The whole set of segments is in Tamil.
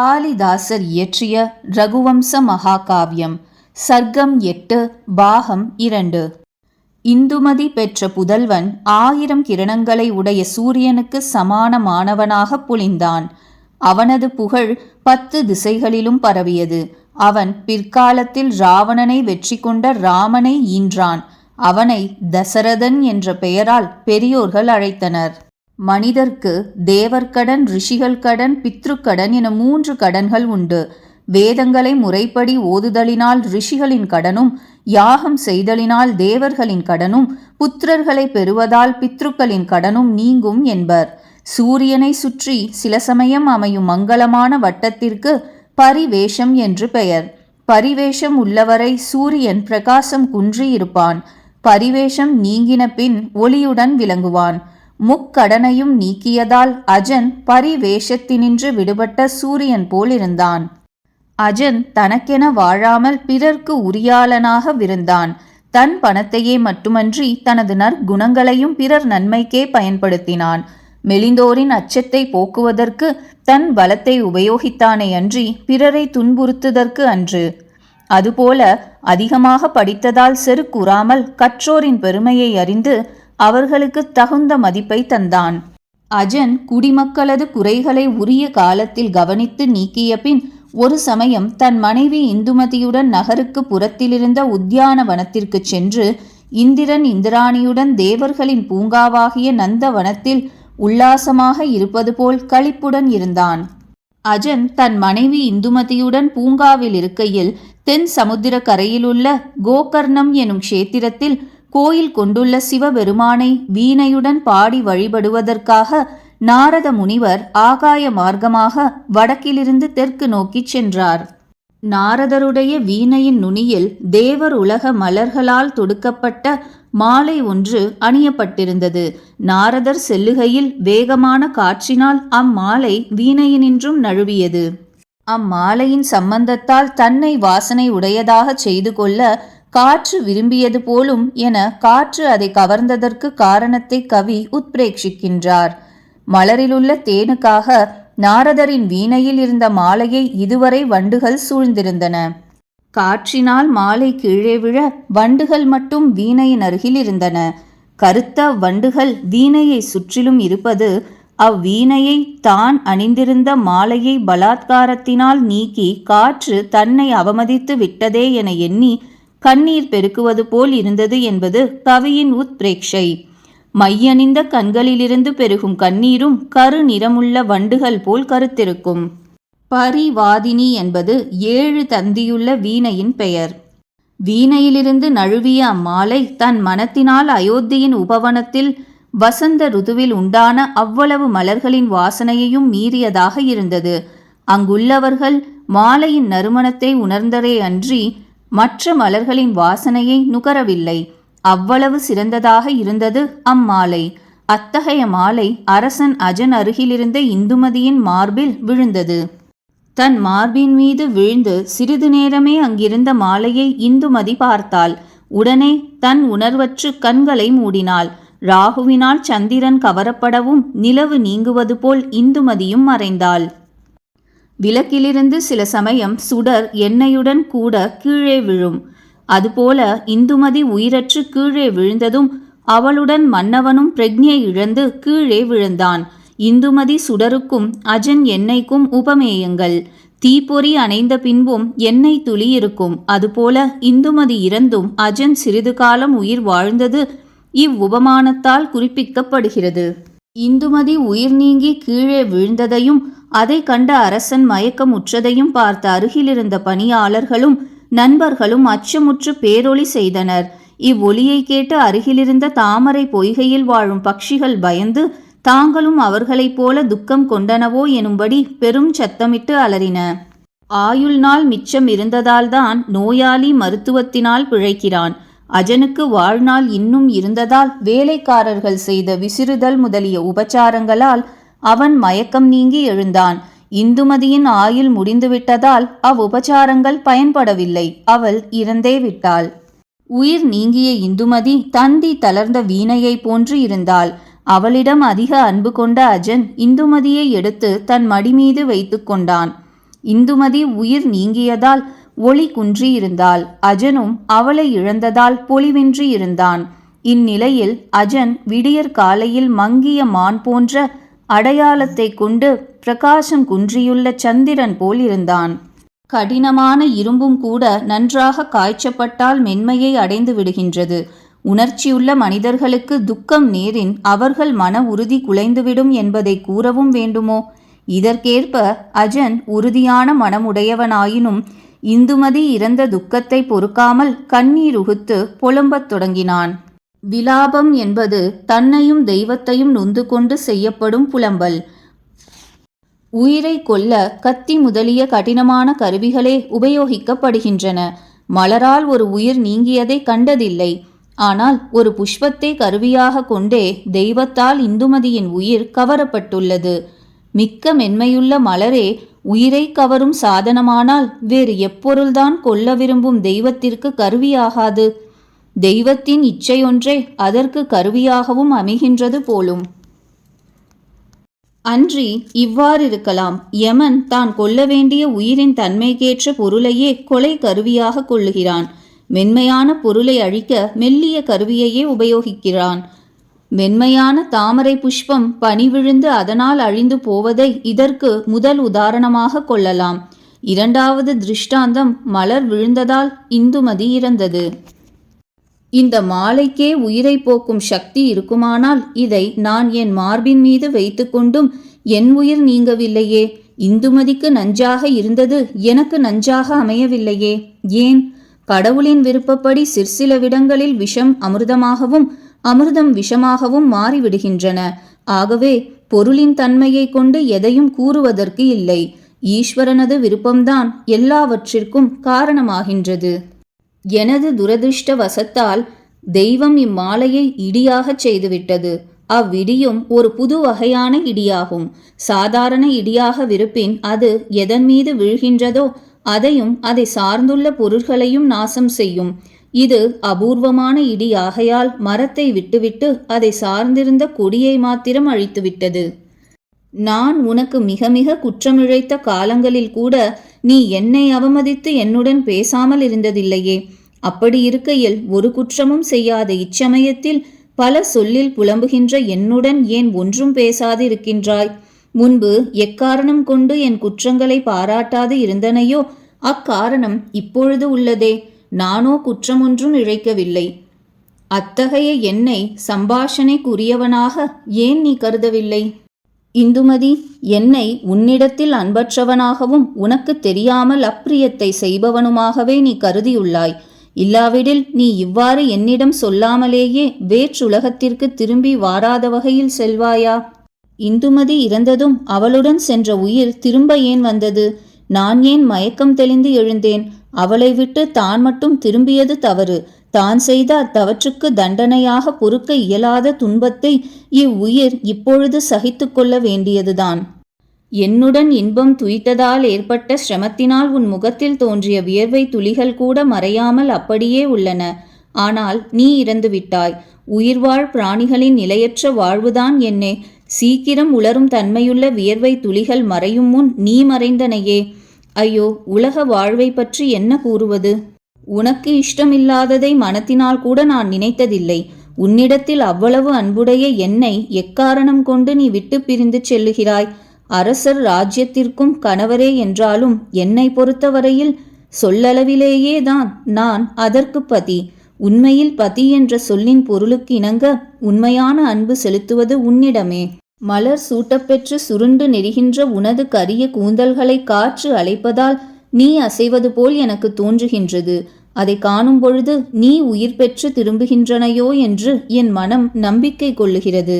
காளிதாசர் இயற்றிய ரகுவம்ச மகாகாவியம் சர்க்கம் எட்டு பாகம் இரண்டு. இந்துமதி பெற்ற புதல்வன் ஆயிரம் கிரணங்களை உடைய சூரியனுக்கு சமானமானவனாக புலிந்தான். அவனது புகழ் பத்து திசைகளிலும் பரவியது. அவன் பிற்காலத்தில் ராவணனை வெற்றி கொண்ட ராமனை ஈன்றான். அவனை தசரதன் என்ற பெயரால் பெரியோர்கள் அழைத்தனர். மனிதர்க்கு தேவர்கடன் ரிஷிகள் கடன் பித்ருக்கடன் என மூன்று கடன்கள் உண்டு. வேதங்களை முறைப்படி ஓதுதலினால் ரிஷிகளின் கடனும் யாகம் செய்தலினால் தேவர்களின் கடனும் புத்திரர்களை பெறுவதால் பித்ருக்களின் கடனும் நீங்கும் என்பர். சூரியனை சுற்றி சில சமயம் அமையும் மங்களமான வட்டத்திற்கு பரிவேஷம் என்று பெயர். பரிவேஷம் உள்ளவரை சூரியன் பிரகாசம் குன்றியிருப்பான். பரிவேஷம் நீங்கின பின் ஒளியுடன் விளங்குவான். முக்கடனையும் நீக்கியதால் அஜன் பரிவேஷத்தினின்று விடுபட்ட சூரியன் போலிருந்தான். அஜன் தனக்கென வாழாமல் பிறர்க்கு உரியாளனாக விருந்தான். தன் பணத்தையே மட்டுமன்றி தனது நற்குணங்களையும் பிறர் நன்மைக்கே பயன்படுத்தினான். மெலிந்தோரின் அச்சத்தை போக்குவதற்கு தன் பலத்தை உபயோகித்தானே அன்றி பிறரை துன்புறுத்துதற்கு அன்று. அதுபோல அதிகமாக படித்ததால் செருக்குறாமல் கற்றோரின் பெருமையை அறிந்து அவர்களுக்கு தகுந்த மதிப்பை தந்தான். அஜன் குடிமக்களது குறைகளை உரிய காலத்தில் கவனித்து நீக்கிய பின் ஒரு சமயம் தன் மனைவி இந்துமதியுடன் நகருக்கு புறத்திலிருந்த உத்தியான வனத்திற்கு சென்று இந்திரன் இந்திராணியுடன் தேவர்களின் பூங்காவாகிய நந்தவனத்தில் உல்லாசமாக இருப்பது போல் களிப்புடன் இருந்தான். அஜன் தன் மனைவி இந்துமதியுடன் பூங்காவில் இருக்கையில் தென் சமுத்திர கரையிலுள்ள கோகர்ணம் எனும் க்ஷேத்திரத்தில் கோயில் கொண்டுள்ள சிவபெருமானை வீணையுடன் பாடி வழிபடுவதற்காக நாரத முனிவர் ஆகாய மார்க்கமாக வடக்கிலிருந்து தெற்கு நோக்கிச் சென்றார். நாரதருடைய வீணையின் நுனியில் தேவர் உலக மலர்களால் தொடுக்கப்பட்ட மாலை ஒன்று அணியப்பட்டிருந்தது. நாரதர் செல்லுகையில் வேகமான காற்றினால் அம்மாலை வீணையினின்றும் நழுவியது. அம்மாலையின் சம்பந்தத்தால் தன்னை வாசனை உடையதாகச் செய்து கொள்ள காற்று விரும்பியது போலும் என காற்று அதை கவர்ந்ததற்கு காரணத்தை கவி உத்பிரேட்சிக்கின்றார் மலரிலுள்ள தேனுக்காக நாரதரின் வீணையில் இருந்த மாலையை இதுவரை வண்டுகள் சூழ்ந்திருந்தன. காற்றினால் மாலை கீழே விழ வண்டுகள் மட்டும் வீணையின் அருகில் இருந்தன. கருத்த வண்டுகள் வீணையை சுற்றிலும் இருப்பது அவ்வீணையை தான் அணிந்திருந்த மாலையை பலாத்காரத்தினால் நீக்கி காற்று தன்னை அவமதித்து விட்டதே என எண்ணி கண்ணீர் பெருக்குவது போல் இருந்தது என்பது கவியின் உத்பிரேக்ஷை. மையணிந்த கண்களிலிருந்து பெருகும் கண்ணீரும் கரு நிறமுள்ள வண்டுகள் போல் கருத்திருக்கும். பரிவாதினி என்பது ஏழு தந்தியுள்ள வீணையின் பெயர். வீணையிலிருந்து நழுவிய அம்மாலை தன் மனத்தினால் அயோத்தியின் உபவனத்தில் வசந்த ருதுவில் உண்டான அவ்வளவு மலர்களின் வாசனையையும் மீறியதாக இருந்தது. அங்குள்ளவர்கள் மாலையின் நறுமணத்தை உணர்ந்ததே அன்றி மற்ற மலர்களின் வாசனையை நுகரவில்லை. அவ்வளவு சிறந்ததாக இருந்தது அம்மாலை அத்தகைய மாலை அரசன் அஜன் அருகிலிருந்த இந்துமதியின் மார்பில் விழுந்தது. தன் மார்பின் மீது விழுந்து சிறிது நேரமே அங்கிருந்த மாலையை இந்துமதி பார்த்தாள். உடனே தன் உணர்வற்று கண்களை மூடினாள். ராகுவினால் சந்திரன் கவரப்படவும் நிலவு நீங்குவது போல் இந்துமதியும் மறைந்தாள். விளக்கிலிருந்து சில சமயம் சுடர் எண்ணெயுடன் கூட கீழே விழும். அதுபோல இந்துமதி உயிரற்று கீழே விழுந்ததும் அவளுடன் மன்னவனும் பிரக்ஞை இழந்து கீழே விழுந்தான். இந்துமதி சுடருக்கும் அஜன் எண்ணெய்க்கும் உபமேயங்கள். தீப்பொறி அணைந்த பின்பும் எண்ணெய் துளி இருக்கும். அதுபோல இந்துமதி இறந்தும் அஜன் சிறிது காலம் உயிர் வாழ்ந்தது இவ்வுபமானத்தால் குறிப்பிக்கப்படுகிறது. இந்துமதி உயிர் நீங்கி கீழே விழுந்ததையும் அதை கண்ட அரசன் மயக்கமுற்றதையும் பார்த்த அருகிலிருந்த பணியாளர்களும் நண்பர்களும் அச்சமுற்று பேரொளி செய்தனர். இவ்வொலியை கேட்டு அருகிலிருந்த தாமரை பொய்கையில் வாழும் பட்சிகள் பயந்து தாங்களும் அவர்களைப் போல துக்கம் கொண்டனவோ எனும்படி பெரும் சத்தமிட்டு அலறின. ஆயுள் நாள் மிச்சம் இருந்ததால்தான் நோயாளி மருத்துவத்தினால் பிழைக்கிறான். அஜனுக்கு வாழ்நாள் இன்னும் இருந்ததால் வேலைக்காரர்கள் செய்த விசிறுதல் முதலிய உபச்சாரங்களால் அவன் மயக்கம் நீங்கி எழுந்தான். இந்துமதியின் ஆயுள் முடிந்துவிட்டதால் அவ்வுபச்சாரங்கள் பயன்படவில்லை. அவள் இறந்தே விட்டாள். உயிர் நீங்கிய இந்துமதி தந்தி தளர்ந்த வீணையை போன்று இருந்தாள். அவளிடம் அதிக அன்பு கொண்ட அஜன் இந்துமதியை எடுத்து தன் மடிமீது வைத்து கொண்டான். இந்துமதி உயிர் நீங்கியதால் ஒளி குன்றியிருந்தாள். அஜனும் அவளை இழந்ததால் பொலிவின்றி இருந்தான். இந்நிலையில் அஜன் விடியற் காலையில் மங்கிய மான் போன்ற அடையாளத்தை கொண்டு பிரகாசம் குன்றியுள்ள சந்திரன் போல் இருந்தான் கடினமான இரும்பும் கூட நன்றாக காய்ச்சப்பட்டால் மென்மையை அடைந்து விடுகின்றது. உணர்ச்சியுள்ள மனிதர்களுக்கு துக்கம் நேரின் அவர்கள் மன உறுதி குலைந்துவிடும் என்பதை கூறவும் வேண்டுமோ? இதற்கேற்ப அஜன் உறுதியான மனமுடையவனாயினும் இந்துமதி இறந்த துக்கத்தை பொறுக்காமல் கண்ணீர் உகுத்து புலம்பத் தொடங்கினான். விலாபம் என்பது தன்னையும் தெய்வத்தையும் நொந்து கொண்டு செய்யப்படும் புலம்பல். உயிரை கொல்ல கத்தி முதலிய கடினமான கருவிகளே உபயோகிக்கப்படுகின்றன. மலரால் ஒரு உயிர் நீங்கியதை கண்டதில்லை. ஆனால் ஒரு புஷ்பத்தை கருவியாக கொண்டே தெய்வத்தால் இந்துமதியின் உயிர் கவரப்பட்டுள்ளது. மிக்க மென்மையுள்ள மலரே உயிரை கவரும் சாதனமானால் வேறு எப்பொருள்தான் கொல்ல விரும்பும் தெய்வத்திற்கு கருவியாகாது. தெய்வத்தின் இச்சையொன்றே அதற்கு கருவியாகவும் அமைகின்றது போலும். அன்றி இவ்வாறிருக்கலாம் யமன் தான் கொல்ல வேண்டிய உயிரின் தன்மைக்கேற்ற பொருளையே கொலை கருவியாக கொள்ளுகிறான். மென்மையான பொருளை அழிக்க மெல்லிய கருவியையே உபயோகிக்கிறான். மென்மையான தாமரை புஷ்பம் பனி விழுந்து அதனால் அழிந்து போவதை இதற்கு முதல் உதாரணமாக கொள்ளலாம். இரண்டாவது திருஷ்டாந்தம் மலர் விழுந்ததால் இந்துமதி இறந்தது. இந்த மாலைக்கே உயிரை போக்கும் சக்தி இருக்குமானால் இதை நான் என் மார்பின் மீது வைத்துக்கொண்டும் என் உயிர் நீங்கவில்லையே. இந்துமதிக்கு நஞ்சாக இருந்தது எனக்கு நஞ்சாக அமையவில்லையே. ஏன்? கடவுளின் விருப்பப்படி சிற்சில விடங்களில் விஷம் அமிர்தமாகவும் அமிர்தம் விஷமாகவும் மாறிவிடுகின்றன. ஆகவே பொருளின் தன்மையை கொண்டு எதையும் கூறுவதற்கு இல்லை. ஈஸ்வரனது விருப்பம்தான் எல்லாவற்றிற்கும் காரணமாகின்றது. எனது துரதிருஷ்ட வசத்தால் தெய்வம் இம்மாலையை இடியாகச் செய்துவிட்டது. அவ்விடியும் ஒரு புது வகையான இடியாகும். சாதாரண இடியாக விருப்பின் அது எதன் மீது விழுகின்றதோ அதையும் அதை சார்ந்துள்ள பொருள்களையும் நாசம் செய்யும். இது அபூர்வமான இடி ஆகையால் மரத்தை விட்டுவிட்டு அதை சார்ந்திருந்த கொடியை மாத்திரம் அழித்துவிட்டது. நான் உனக்கு மிக மிக குற்றமிழைத்த காலங்களில் கூட நீ என்னை அவமதித்து என்னுடன் பேசாமல் இருந்ததில்லையே. அப்படி இருக்கையில் ஒரு குற்றமும் செய்யாத இச்சமயத்தில் பல சொல்லில் புலம்புகின்ற என்னுடன் ஏன் ஒன்றும் பேசாது இருக்கின்றாய் முன்பு எக்காரணம் கொண்டு என் குற்றங்களை பாராட்டாது இருந்தனையோ? அக்காரணம் இப்பொழுது உள்ளதே. நானோ குற்றமொன்றும் இழைக்கவில்லை. அத்தகைய என்னை சம்பாஷணைக்குரியவனாக ஏன் நீ கருதவில்லை? இந்துமதி என்னை உன்னிடத்தில் அன்பற்றவனாகவும் உனக்கு தெரியாமல் அப்பிரியத்தை செய்பவனுமாகவே நீ கருதியுள்ளாய். இல்லாவிடில் நீ இவ்வாறு என்னிடம் சொல்லாமலேயே வேற்றுலகத்திற்கு திரும்பி வாராத வகையில் செல்வாயா? இந்துமதி இறந்ததும் அவளுடன் சென்ற உயிர் திரும்ப ஏன் வந்தது? நான் ஏன் மயக்கம் தெளிந்து எழுந்தேன்? அவளை விட்டு தான் மட்டும் திரும்பியது தவறு. தான் செய்த அத்தவற்றுக்கு தண்டனையாக பொறுக்க இயலாத துன்பத்தை இவ்வுயிர் இப்பொழுது சகித்து கொள்ள வேண்டியதுதான். என்னுடன் இன்பம் துய்த்ததால் ஏற்பட்ட சிரமத்தினால் உன் முகத்தில் தோன்றிய வியர்வை துளிகள் கூட மறையாமல் அப்படியே உள்ளன. ஆனால் நீ இறந்துவிட்டாய் உயிர்வாழ் பிராணிகளின் நிலையற்ற வாழ்வுதான் என்னே. சீக்கிரம் உலரும் தன்மையுள்ள வியர்வை துளிகள் மறையும் முன் நீ மறைந்தனையே. ஐயோ உலக வாழ்வை பற்றி என்ன கூறுவது? உனக்கு இஷ்டமில்லாததை மனத்தினால் கூட நான் நினைத்ததில்லை. உன்னிடத்தில் அவ்வளவு அன்புடைய என்னை எக்காரணம் கொண்டு நீ விட்டு பிரிந்து செல்லுகிறாய்? அரசர் ராஜ்யத்திற்கும் கணவரே என்றாலும் என்னை பொறுத்தவரையில் சொல்லளவிலேயே தான் நான் அதற்கு பதி. உண்மையில் பதி என்ற சொல்லின் பொருளுக்கு இணங்க உண்மையான அன்பு செலுத்துவது உன்னிடமே. மலர் சூட்டப்பெற்று சுருண்டு நெறிகின்ற உனது கரிய கூந்தல்களை காற்று அழைப்பதால் நீ அசைவது போல் எனக்கு தோன்றுகின்றது. அதை காணும் பொழுது நீ உயிர் பெற்று திரும்புகின்றனையோ என்று என் மனம் நம்பிக்கை கொள்ளுகிறது.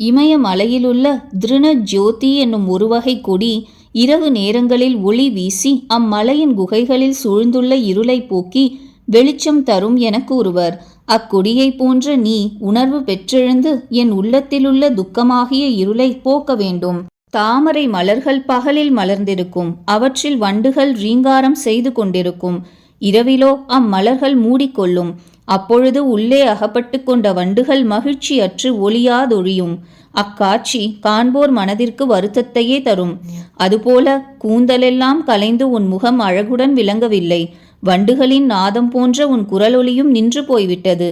இமய மலையிலுள்ள திருண ஜோதி என்னும் ஒரு வகை கொடி இரவு நேரங்களில் ஒளி வீசி அம்மலையின் குகைகளில் சூழ்ந்துள்ள இருளை போக்கி வெளிச்சம் தரும் என கூறுவர் அக்கொடியைப் போன்ற நீ உணர்வு பெற்றெழுந்து என் உள்ளத்திலுள்ள துக்கமாகிய இருளை போக்க வேண்டும். தாமரை மலர்கள் பகலில் மலர்ந்திருக்கும். அவற்றில் வண்டுகள் ரீங்காரம் செய்து கொண்டிருக்கும். இரவிலோ அம்மலர்கள் மூடிக்கொள்ளும். அப்பொழுது உள்ளே அகப்பட்டு கொண்ட வண்டுகள் மகிழ்ச்சியற்று ஒளியாதொழியும். அக்காட்சி காண்போர் மனதிற்கு வருத்தத்தையே தரும். அதுபோல கூந்தலெல்லாம் கலைந்து உன் முகம் அழகுடன் விளங்கவில்லை. வண்டுகளின் நாதம் போன்ற உன் குரலொலியும் நின்று போய்விட்டது.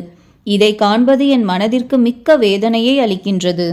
இதை காண்பது என் மனதிற்கு மிக்க வேதனையை அளிக்கின்றது.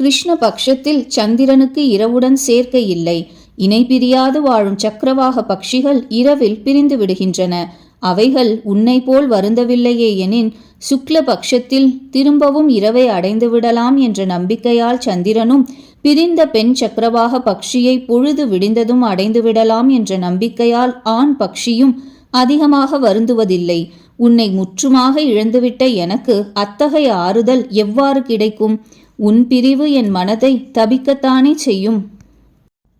கிருஷ்ண பக்ஷத்தில் சந்திரனுக்கு இரவுடன் சேர்க்கை இல்லை. இணை பிரியாது வாழும் சக்கரவாக பட்சிகள் இரவில் பிரிந்து விடுகின்றன. அவைகள் உன்னை போல் வருந்தவில்லையே எனின் சுக்ல பட்சத்தில் திரும்பவும் இரவை அடைந்து விடலாம் என்ற நம்பிக்கையால் சந்திரனும் பிரிந்த பெண் சக்கரவாக பக்ஷியை பொழுது விடிந்ததும் அடைந்து விடலாம் என்ற நம்பிக்கையால் ஆண் பக்ஷியும் அதிகமாக வருந்துவதில்லை. உன்னை முற்றுமாக இழந்துவிட்ட எனக்கு அத்தகைய ஆறுதல் எவ்வாறு கிடைக்கும்? உன் பிரிவு என் மனதை தபிக்கத்தானே செய்யும்.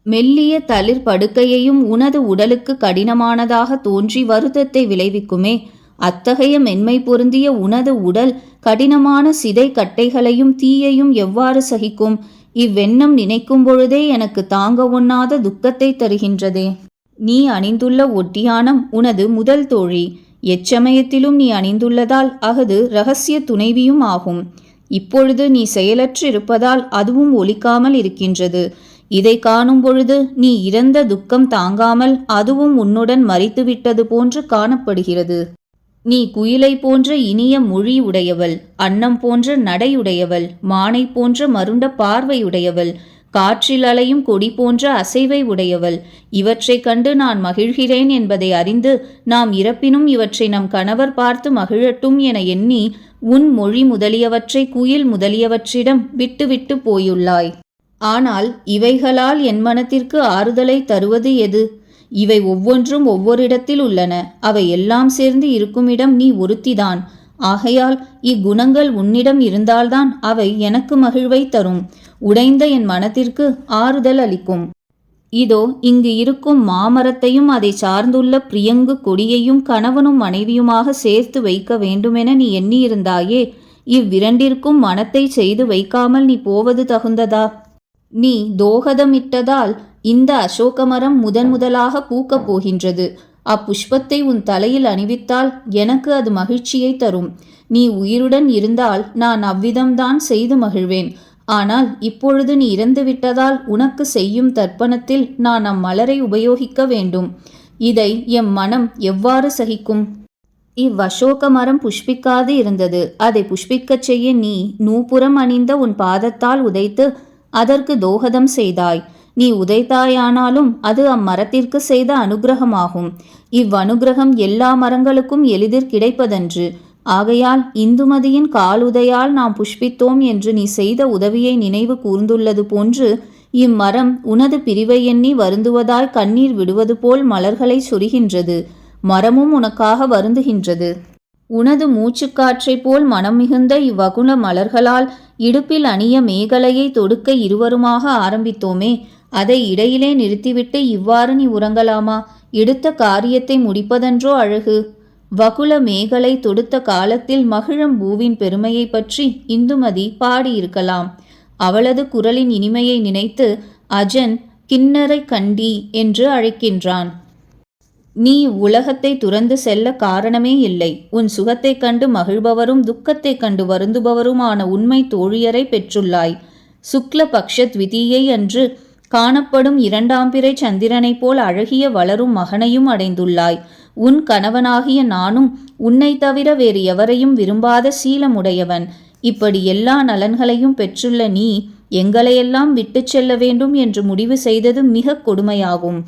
மெல்லிய தளிர் படுக்கையையும் உனது உடலுக்கு கடினமானதாக தோன்றி வருத்தத்தை விளைவிக்குமே. அத்தகைய மென்மை பொருந்திய உனது உடல் கடினமான சிதை கட்டைகளையும் தீயையும் எவ்வாறு சகிக்கும்? இவ்வெண்ணம் நினைக்கும் பொழுதே எனக்கு தாங்க ஒண்ணாத துக்கத்தை தருகின்றதே. நீ அணிந்துள்ள ஒட்டியானம் உனது முதல் தோழி. எச்சமயத்திலும் நீ அணிந்துள்ளதால் அகது ரகசிய துணைவியும் ஆகும். இப்பொழுது நீ செயலற்று இருப்பதால் அதுவும் ஒலிக்காமல் இருக்கின்றது. இதை காணும் பொழுது நீ இறந்த துக்கம் தாங்காமல் அதுவும் உன்னுடன் மறித்துவிட்டது போன்று காணப்படுகிறது. நீ குயிலை போன்ற இனிய மொழி உடையவள் அன்னம் போன்ற நடையுடையவள் மானை போன்ற மருண்ட பார்வையுடையவள் காற்றில் அலையும் கொடி போன்ற அசைவை உடையவள். இவற்றைக் கண்டு நான் மகிழ்கிறேன் என்பதை அறிந்து நாம் இறப்பினும் இவற்றை நம் கணவர் பார்த்து மகிழட்டும் என எண்ணி உன் மொழி முதலியவற்றை குயில் முதலியவற்றிடம் விட்டுவிட்டு போயுள்ளாய். ஆனால் இவைகளால் என் மனத்திற்கு ஆறுதலை தருவது எது? இவை ஒவ்வொன்றும் ஒவ்வொரு இடத்தில் உள்ளன. அவை எல்லாம் சேர்ந்து இருக்குமிடம் நீ ஒருத்திதான். ஆகையால் இக்குணங்கள் உன்னிடம் இருந்தால்தான் அவை எனக்கு மகிழ்வை தரும். உடைந்த என் மனத்திற்கு ஆறுதல் அளிக்கும். இதோ இங்கு இருக்கும் மாமரத்தையும் அதை சார்ந்துள்ள பிரியங்கு கொடியையும் கணவனும் மனைவியுமாக சேர்த்து வைக்க வேண்டுமென நீ எண்ணியிருந்தாயே இவ்விரண்டிற்கும் மனத்தை செய்து வைக்காமல் நீ போவது தகுந்ததா? நீ தோகதமிட்டதால் இந்த அசோக மரம் முதன் முதலாக பூக்கப் போகின்றது. அப்புஷ்பத்தை உன் தலையில் அணிவித்தால் எனக்கு அது மகிழ்ச்சியை தரும். நீ உயிருடன் இருந்தால் நான் அவ்விதம்தான் செய்து மகிழ்வேன். ஆனால் இப்பொழுது நீ இறந்துவிட்டதால் உனக்கு செய்யும் தர்ப்பணத்தில் நான் அம்மலரை உபயோகிக்க வேண்டும். இதை எம் மனம் எவ்வாறு சகிக்கும்? இவ்வசோக மரம் புஷ்பிக்காது இருந்தது. அதை புஷ்பிக்கச் செய்ய நீ நூபுரம் அணிந்த உன் பாதத்தால் உதைத்து அதற்கு தோகதம் செய்தாய். நீ உதைத்தாயானாலும் அது அம்மரத்திற்கு செய்த அனுகிரகமாகும். இவ்வனுகிரகம் எல்லா மரங்களுக்கும் எளிதில் கிடைப்பதன்று. ஆகையால் இந்துமதியின் காலுதையால் நாம் புஷ்பித்தோம் என்று நீ செய்த உதவியை நினைவு கூர்ந்துள்ளது போன்று இம்மரம் உனது பிரிவை எண்ணி வருந்துவதாய் கண்ணீர் விடுவது போல் மலர்களை சொரிகின்றது. மரமும் உனக்காக வருந்துகின்றது. உனது மூச்சுக்காற்றைப் போல் மனம் மிகுந்த இவ்வகுண மலர்களால் இடுப்பில் அணிய மேகலையை தொடுக்க இருவருமாக ஆரம்பித்தோமே அதை இடையிலே நிறுத்திவிட்டு இவ்வாறு நீ உறங்கலாமா? எடுத்த காரியத்தை முடிப்பதன்றோ அழகு. வகுல மேகலை தொடுத்த காலத்தில் மகிழம் பூவின் பெருமையை பற்றி இந்துமதி பாடியிருக்கலாம். அவளது குரலின் இனிமையை நினைத்து அஜன் கிண்ணரை கண்டி என்று அழைக்கின்றான். நீ உலகத்தை துறந்து செல்ல காரணமே இல்லை. உன் சுகத்தைக் கண்டு மகிழ்பவரும் துக்கத்தைக் கண்டு வருந்துபவருமான உண்மை தோழியரை பெற்றுள்ளாய். சுக்ல பக்ஷ த்விதியை அன்று காணப்படும் இரண்டாம் பிறை சந்திரனைப் போல் அழகிய வளரும் மகனையும் அடைந்துள்ளாய். உன் கணவனாகிய நானும் உன்னை தவிர வேறு எவரையும் விரும்பாத சீலமுடையவன். இப்படி எல்லா நலன்களையும் பெற்றுள்ள நீ எங்களையெல்லாம் விட்டுச் செல்ல வேண்டும் என்று முடிவு செய்தது மிக கொடுமையாகும்.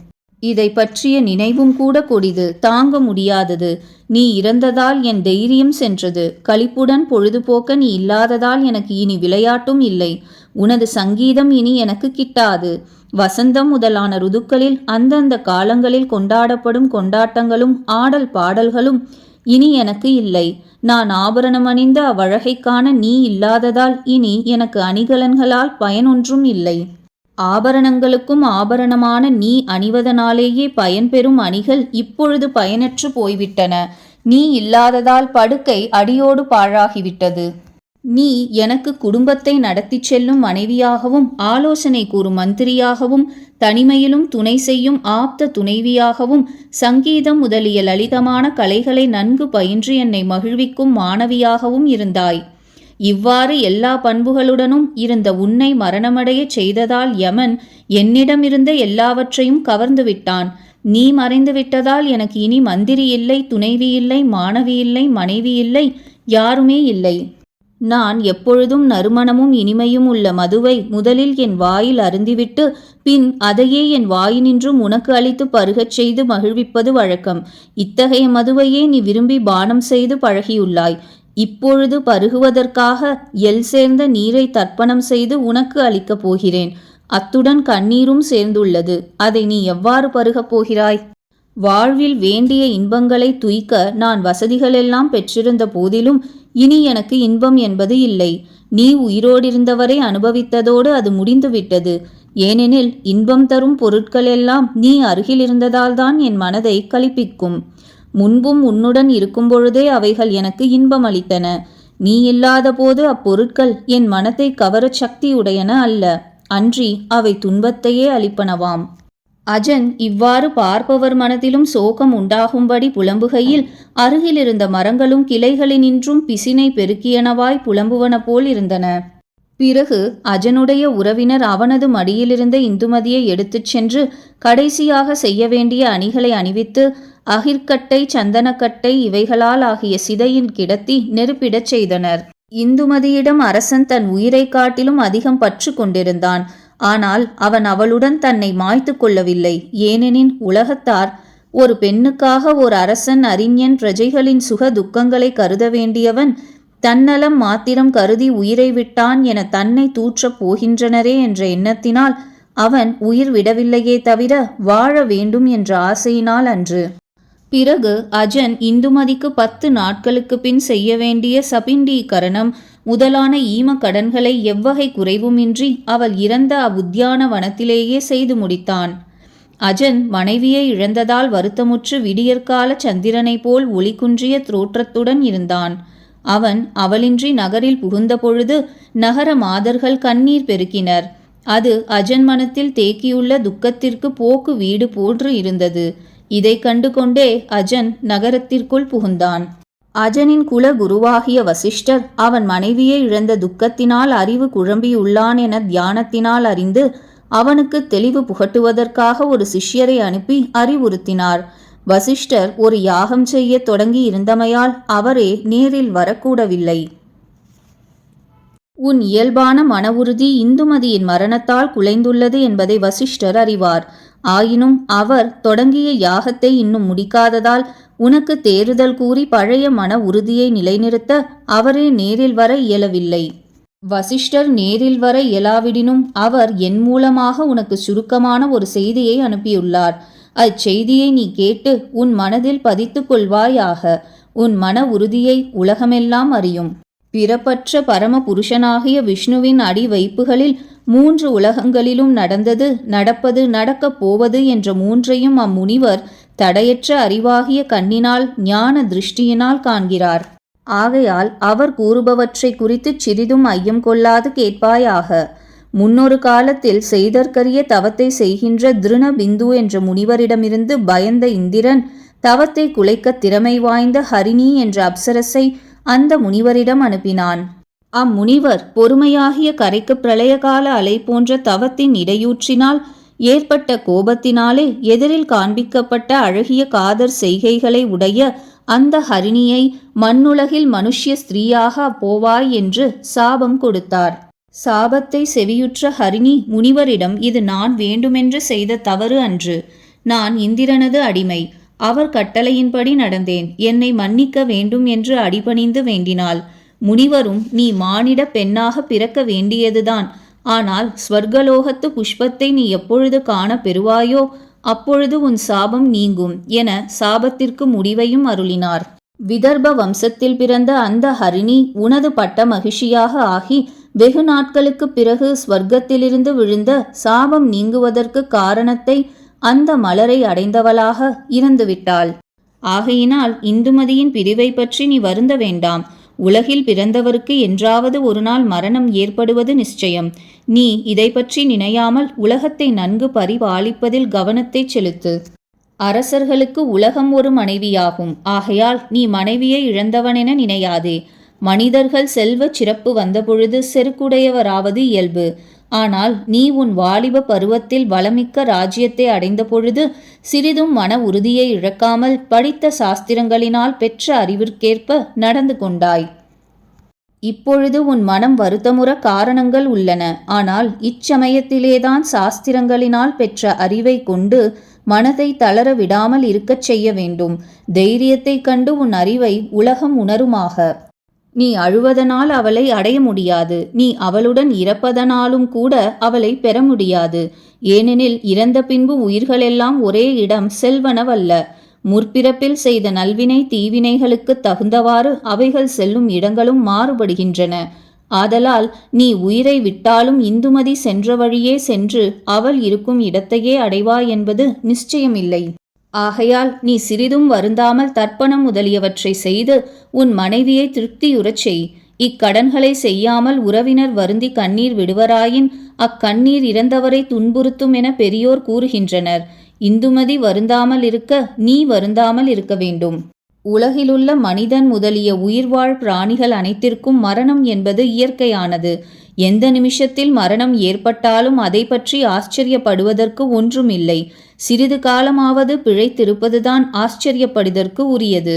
இதை பற்றிய நினைவும் கூட கொடிது தாங்க முடியாதது. நீ இறந்ததால் என் தைரியம் சென்றது. களிப்புடன் பொழுதுபோக்க நீ இல்லாததால் எனக்கு இனி விளையாட்டும் இல்லை. உனது சங்கீதம் இனி எனக்கு கிட்டாது. வசந்தம் முதலான ருதுக்களில் அந்தந்த காலங்களில் கொண்டாடப்படும் கொண்டாட்டங்களும் ஆடல் பாடல்களும் இனி எனக்கு இல்லை. நான் ஆபரணம் அணிந்த அவ்வழகைக்கான நீ இல்லாததால் இனி எனக்கு அணிகலன்களால் பயனொன்றும் இல்லை. ஆபரணங்களுக்கும் ஆபரணமான நீ அணிவதனாலேயே பயன்பெறும் அணிகள் இப்பொழுது பயனற்று போய்விட்டன. நீ இல்லாததால் படுக்கை அடியோடு பாழாகிவிட்டது. நீ எனக்கு குடும்பத்தை நடத்திச் செல்லும் மனைவியாகவும் ஆலோசனை கூறும் மந்திரியாகவும் தனிமையிலும் துணை செய்யும் ஆப்த துணைவியாகவும் சங்கீதம் முதலிய லலிதமான கலைகளை நன்கு பயின்று என்னை மகிழ்விக்கும் மாணவியாகவும் இருந்தாய். இவ்வாறு எல்லா பண்புகளுடனும் இருந்த உன்னை மரணமடையச் செய்ததால் யமன் என்னிடமிருந்த எல்லாவற்றையும் கவர்ந்து விட்டான் நீ மறைந்து விட்டதால் எனக்கு இனி மந்திரி இல்லை துணைவி இல்லை மாணவி இல்லை மனைவி இல்லை யாருமே இல்லை. நான் எப்பொழுதும் நறுமணமும் இனிமையும் உள்ள மதுவை முதலில் என் வாயில் அருந்திவிட்டு பின் அதையே என் வாயினின்றும் உனக்கு அளித்து பருகச் செய்து மகிழ்விப்பது வழக்கம். இத்தகைய மதுவையே நீ விரும்பி பானம் செய்து பழகியுள்ளாய். இப்பொழுது பருகுவதற்காக எல் சேர்ந்த நீரை தர்ப்பணம் செய்து உனக்கு அளிக்கப் போகிறேன். அத்துடன் கண்ணீரும் சேர்ந்துள்ளது. அதை நீ எவ்வாறு பருகப் போகிறாய்? வாழ்வில் வேண்டிய இன்பங்களை துய்க்க நான் வசதிகளெல்லாம் பெற்றிருந்த போதிலும் இனி எனக்கு இன்பம் என்பது இல்லை. நீ உயிரோடிருந்தவரை அனுபவித்ததோடு அது முடிந்துவிட்டது. ஏனெனில் இன்பம் தரும் பொருட்களெல்லாம் நீ அருகில் இருந்ததால்தான் என் மனதை கழிப்பிக்கும். முன்பும் உன்னுடன் இருக்கும் பொழுதே அவைகள் எனக்கு இன்பம் அளித்தன நீ இல்லாத போது அப்பொருட்கள் என் மனத்தை கவரச் சக்தியுடையன அல்ல. அன்றி அவை துன்பத்தையே அளிப்பனவாம். அஜன் இவ்வாறு பார்ப்பவர் மனதிலும் சோகம் உண்டாகும்படி புலம்புகையில் அருகிலிருந்த மரங்களும் கிளைகளினின்றும் பிசினை பெருக்கியனவாய் புலம்புவன போல் இருந்தன. பிறகு அஜனுடைய உறவினர் அவனது மடியிலிருந்த இந்துமதியை எடுத்துச் சென்று கடைசியாக செய்ய வேண்டிய அணிகளை அணிவித்து அகிர்கட்டை சந்தனக்கட்டை இவைகளால் ஆகிய சிதையின் கிடத்தி நெருப்பிடச் செய்தனர். இந்துமதியிடம் அரசன் தன் உயிரைக் காட்டிலும் அதிகம் பற்று கொண்டிருந்தான். ஆனால் அவன் அவளுடன் தன்னை மாய்த்து கொள்ளவில்லை. ஏனெனின் உலகத்தார் ஒரு பெண்ணுக்காக ஒரு அரசன் அறிஞன் பிரஜைகளின் சுக துக்கங்களை கருத வேண்டியவன் தன்னலம் மாத்திரம் கருதி உயிரை விட்டான் என தன்னை தூற்றப் போகின்றனரே என்ற எண்ணத்தினால் அவன் உயிர் விடவில்லையே தவிர வாழ வேண்டும் என்ற ஆசையினால் அன்று. பிறகு அஜன் இந்துமதிக்கு பத்து நாட்களுக்கு பின் செய்ய வேண்டிய சபிண்டீகரணம் முதலான ஈம கடன்களை எவ்வகை குறைவுமின்றி அவள் இறந்த அவ்வுத்தியான வனத்திலேயே செய்து முடித்தான். அஜன் மனைவியை இழந்ததால் வருத்தமுற்று விடியற்கால சந்திரனைப் போல் ஒளி குன்றிய தோற்றத்துடன் இருந்தான். அவன் அவளின்றி நகரில் புகுந்த பொழுது நகர மாதர்கள் கண்ணீர் பெருக்கினர். அது அஜன் மனத்தில் தேக்கியுள்ள துக்கத்திற்கு போக்கு வீடு போன்று இருந்தது. இதை கண்டு கொண்டே அஜன் நகரத்திற்குள் புகுந்தான். அஜனின் குல குருவாகிய வசிஷ்டர் அவன் மனைவியை இழந்த துக்கத்தினால் அறிவு குழம்பியுள்ளான் என தியானத்தினால் அறிந்து அவனுக்கு தெளிவு புகட்டுவதற்காக ஒரு சிஷ்யரை அனுப்பி அறிவுறுத்தினார். வசிஷ்டர் ஒரு யாகம் செய்ய தொடங்கி இருந்தமையால் அவரே நேரில் வரக்கூடவில்லை. உன் இயல்பான மன உறுதி இந்துமதியின் மரணத்தால் குலைந்துள்ளது என்பதை வசிஷ்டர் அறிவார். ஆயினும் அவர் தொடங்கிய யாகத்தை இன்னும் முடிக்காததால் உனக்கு தேறுதல் கூறி பழைய மன உறுதியை நிலைநிறுத்த அவரே நேரில் வர இயலவில்லை. வசிஷ்டர் நேரில் வர இயலாவிடினும் அவர் என் மூலமாக உனக்கு சுருக்கமான ஒரு செய்தியை அனுப்பியுள்ளார். அச்செய்தியை நீ கேட்டு உன் மனதில் பதித்துக் கொள்வாயாக. உன் மன உறுதியை உலகமெல்லாம் அறியும். பிறப்பற்ற பரம புருஷனாகிய விஷ்ணுவின் அடி வைப்புகளில் மூன்று உலகங்களிலும் நடந்தது நடப்பது நடக்கப் போவது என்ற மூன்றையும் அம்முனிவர் தடையற்ற அறிவாகிய கண்ணினால் ஞான திருஷ்டியினால் காண்கிறார். ஆகையால் அவர் கூறுபவற்றை குறித்து சிறிதும் ஐயம் கொள்ளாது கேட்பாயாக. முன்னொரு காலத்தில் செய்தற்கரிய தவத்தை செய்கின்ற திருண பிந்து என்ற முனிவரிடமிருந்து பயந்த இந்திரன் தவத்தை குலைக்க திறமை வாய்ந்த ஹரிணி என்ற அப்சரஸை அந்த முனிவரிடம் அனுப்பினான். அம்முனிவர் பொறுமையாகிய கரைக்கு பிரளயகால அலை போன்ற தவத்தின் இடையூற்றினால் ஏற்பட்ட கோபத்தினாலே எதிரில் காண்பிக்கப்பட்ட அழகிய காதர் செய்கைகளை உடைய அந்த ஹரிணியை மண்ணுலகில் மனுஷ்ய ஸ்திரீயாக போவாய் என்று சாபம் கொடுத்தார். சாபத்தை செவியுற்ற ஹரிணி முனிவரிடம் இது நான் வேண்டுமென்று செய்த தவறு அன்று. நான் இந்திரனது அடிமை. அவர் கட்டளையின்படி நடந்தேன். என்னை மன்னிக்க வேண்டும் என்று அடிபணிந்து வேண்டினாள். முனிவரும் நீ மானிட பெண்ணாக பிறக்க வேண்டியதுதான். ஆனால் ஸ்வர்கலோகத்து புஷ்பத்தை நீ எப்பொழுது காண பெறுவாயோ அப்பொழுது உன் சாபம் நீங்கும் என சாபத்திற்கு முடிவையும் அருளினார். விதர்ப வம்சத்தில் பிறந்த அந்த ஹரிணி உனது பட்ட மகிழ்ச்சியாக ஆகி வெகு நாட்களுக்கு பிறகு ஸ்வர்க்கத்திலிருந்து விழுந்த சாபம் நீங்குவதற்கு காரணத்தை அந்த மலரை அடைந்தவளாக இறந்துவிட்டாள். ஆகையினால் இந்துமதியின் பிரிவை பற்றி நீ வருந்த வேண்டாம். உலகில் பிறந்தவருக்கு என்றாவது ஒரு நாள் மரணம் ஏற்படுவது நிச்சயம். நீ இதை பற்றி நினையாமல் உலகத்தை நன்கு பரிபாலிப்பதில் கவனத்தை செலுத்து. அரசர்களுக்கு உலகம் ஒரு மனைவியாகும். ஆகையால் நீ மனைவியை இழந்தவனென நினையாதே. மனிதர்கள் செல்வச் சிறப்பு வந்தபொழுது செருக்குடையவராவது இயல்பு. ஆனால் நீ உன் வாலிப பருவத்தில் வளமிக்க ராஜ்யத்தை அடைந்த பொழுது சிறிதும் மன உறுதியை இழக்காமல் படித்த சாஸ்திரங்களினால் பெற்ற அறிவிற்கேற்ப நடந்து கொண்டாய். இப்பொழுது உன் மனம் வருத்தமுற காரணங்கள் உள்ளன. ஆனால் இச்சமயத்திலேதான் சாஸ்திரங்களினால் பெற்ற அறிவை கொண்டு மனதை தளர விடாமல் இருக்கச் செய்ய வேண்டும். தைரியத்தைக் கண்டு உன் அறிவை உலகம் உணருமாக. நீ அழுவதனால் அவளை அடைய முடியாது. நீ அவளுடன் இறப்பதனாலும் கூட அவளை பெற முடியாது. ஏனெனில் இறந்த பின்பு உயிர்களெல்லாம் ஒரே இடம் செல்வனவல்ல. முற்பிறப்பில் செய்த நல்வினை தீவினைகளுக்கு தகுந்தவாறு அவைகள் செல்லும் இடங்களும் மாறுபடுகின்றன. ஆதலால் நீ உயிரை விட்டாலும் இந்துமதி சென்ற வழியே சென்று அவள் இருக்கும் இடத்தையே அடைவாய் என்பது நிச்சயமில்லை. ஆகையால் நீ சிறிதும் வருந்தாமல் தர்ப்பணம் முதலியவற்றை செய்து உன் மனைவியை திருப்தியுறச் செய். இக்கடன்களை செய்யாமல் உறவினர் வருந்தி கண்ணீர் விடுவராயின் அக்கண்ணீர் இறந்தவரை துன்புறுத்தும் என பெரியோர் கூறுகின்றனர். இந்துமதி வருந்தாமல் இருக்க நீ வருந்தாமல் இருக்க வேண்டும். உலகிலுள்ள மனிதன் முதலிய உயிர்வாழ் பிராணிகள் அனைத்திற்கும் மரணம் என்பது இயற்கையானது. எந்த நிமிஷத்தில் மரணம் ஏற்பட்டாலும் அதை பற்றி ஆச்சரியப்படுவதற்கு ஒன்றுமில்லை. சிறிது காலமாவது பிழைத்திருப்பதுதான் ஆச்சரியப்படுதற்கு உரியது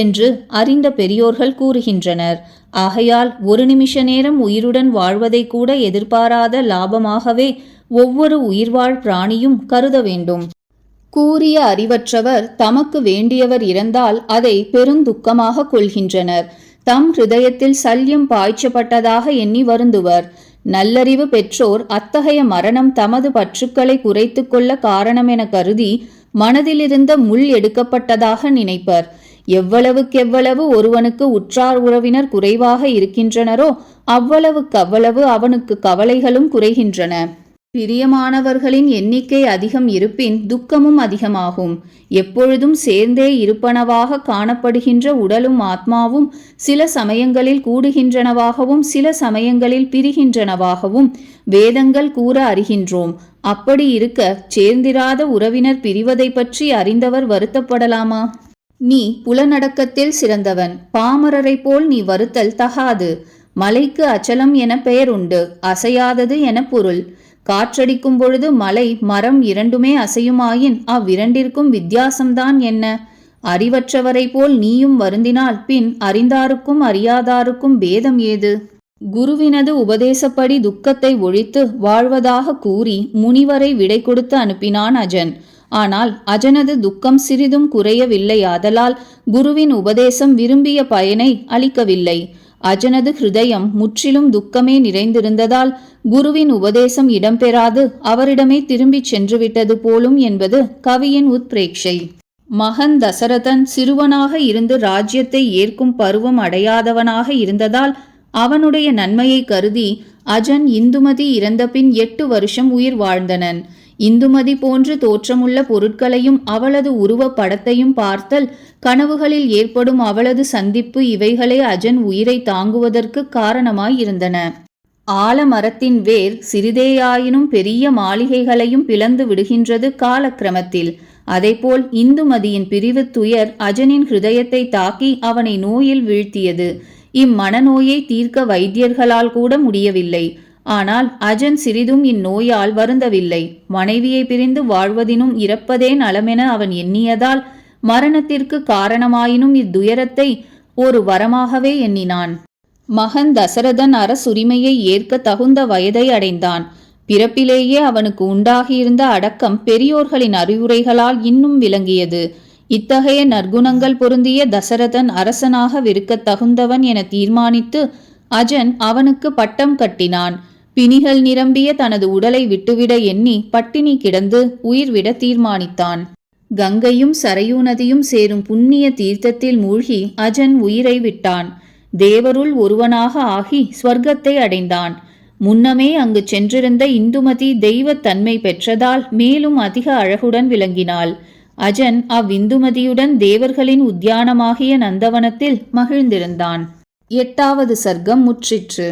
என்று அறிந்த பெரியோர்கள் கூறுகின்றனர். ஆகையால் ஒரு நிமிஷ நேரம் உயிருடன் வாழ்வதை கூட எதிர்பாராத லாபமாகவே ஒவ்வொரு உயிர்வாழ் பிராணியும் கருத வேண்டும். கூறிய அறிவற்றவர் தமக்கு வேண்டியவர் இறந்தால் அதை பெருந்துக்கமாக கொள்கின்றனர். தம் ஹிருதயத்தில் சல்யம் பாய்ச்சப்பட்டதாக எண்ணி வருந்துவர். நல்லறிவு பெற்றோர் அத்தகைய மரணம் தமது பற்றுக்களை குறைத்து கொள்ள காரணம் என கருதி மனதிலிருந்த முள் எடுக்கப்பட்டதாக நினைப்பர். எவ்வளவுக்கெவ்வளவு ஒருவனுக்கு உற்றார் உறவினர் குறைவாக இருக்கின்றனரோ அவ்வளவுக்கவ்வளவு அவனுக்கு கவலைகளும் குறைகின்றன. பிரியமானவர்களின் எண்ணிக்கை அதிகம் இருப்பின் துக்கமும் அதிகமாகும். எப்பொழுதும் சேர்ந்தே இருப்பனவாக காணப்படுகின்ற உடலும் ஆத்மாவும் சில சமயங்களில் கூடுகின்றனவாகவும் சில சமயங்களில் பிரிகின்றனவாகவும் வேதங்கள் கூற அறிகின்றோம். அப்படி இருக்க சேர்ந்திராத உறவினர் பிரிவதை பற்றி அறிந்தவர் வருத்தப்படலாமா? நீ புலநடக்கத்தில் சிறந்தவன். பாமரரை போல் நீ வருத்தல் தகாது. மலைக்கு அச்சலம் என பெயர் உண்டு அசையாதது என பொருள். காற்றடிக்கும் பொழுது மலை மரம் இரண்டுமே அசையுமாயின் அவ்விரண்டிற்கும் வித்தியாசம்தான் என்ன? அறிவற்றவரை போல் நீயும் வருந்தினால் பின் அறிந்தாருக்கும் அறியாதாருக்கும் பேதம் ஏது? குருவினது உபதேசப்படி துக்கத்தை ஒழித்து வாழ்வதாக கூறி முனிவரை விடை கொடுத்து அனுப்பினான் அஜன். ஆனால் அஜனது துக்கம் சிறிதும் குறையவில்லை. ஆதலால் குருவின் உபதேசம் விரும்பிய பயனை அளிக்கவில்லை. அஜனது ஹிருதயம் முற்றிலும் துக்கமே நிறைந்திருந்ததால் குருவின் உபதேசம் இடம்பெறாது அவரிடமே திரும்பிச் சென்றுவிட்டது போலும் என்பது கவியின் உத்பிரேட்சை மகன் தசரதன் சிறுவனாக இருந்து ராஜ்யத்தை ஏற்கும் பருவம் அடையாதவனாக இருந்ததால் அவனுடைய நன்மையை கருதி அஜன் இந்துமதி இறந்தபின் எட்டு வருஷம் உயிர் வாழ்ந்தனன். இந்துமதி போன்று தோற்றமுள்ள பொருட்களையும் அவளது உருவப் படத்தையும் பார்த்தல் கனவுகளில் ஏற்படும் அவளது சந்திப்பு இவைகளே அஜன் உயிரை தாங்குவதற்கு காரணமாயிருந்தன. ஆலமரத்தின் வேர் சிறிதேயாயினும் பெரிய மாளிகைகளையும் பிளந்து விடுகின்றது காலக்கிரமத்தில். அதேபோல் இந்துமதியின் பிரிவு துயர் அஜனின் ஹிருதயத்தை தாக்கி அவனை நோயில் வீழ்த்தியது. இம்மனநோயை தீர்க்க வைத்தியர்களால் கூட முடியவில்லை. ஆனால் அஜன் சிறிதும் இந்நோயால் வருந்தவில்லை. மனைவியை பிரிந்து வாழ்வதினும் இறப்பதே நலமென அவன் எண்ணியதால் மரணத்திற்கு காரணமாயினும் இத்துயரத்தை ஒரு வரமாகவே எண்ணினான். மகன் தசரதன் அரசுரிமையை ஏற்க தகுந்த வயதை அடைந்தான். பிறப்பிலேயே அவனுக்கு உண்டாகியிருந்த அடக்கம் பெரியோர்களின் அறிவுரைகளால் இன்னும் விளங்கியது. இத்தகைய நற்குணங்கள் பொருந்திய தசரதன் அரசனாக விருக்க தகுந்தவன் என தீர்மானித்து அஜன் அவனுக்கு பட்டம் கட்டினான். பிணிகள் நிரம்பிய தனது உடலை விட்டுவிட எண்ணி பட்டினி கிடந்து உயிர்விட தீர்மானித்தான். கங்கையும் சரையூ நதியும் சேரும் புண்ணிய தீர்த்தத்தில் மூழ்கி அஜன் உயிரை விட்டான். தேவருள் ஒருவனாக ஆகி ஸ்வர்க்கத்தை அடைந்தான். முன்னமே அங்கு சென்றிருந்த இந்துமதி தெய்வத்தன்மை பெற்றதால் மேலும் அதிக அழகுடன் விளங்கினாள். அஜன் அவ்விந்துமதியுடன் தேவர்களின் உத்தியானமாகிய நந்தவனத்தில் மகிழ்ந்திருந்தான். எட்டாவது சர்க்கம் முற்றிற்று.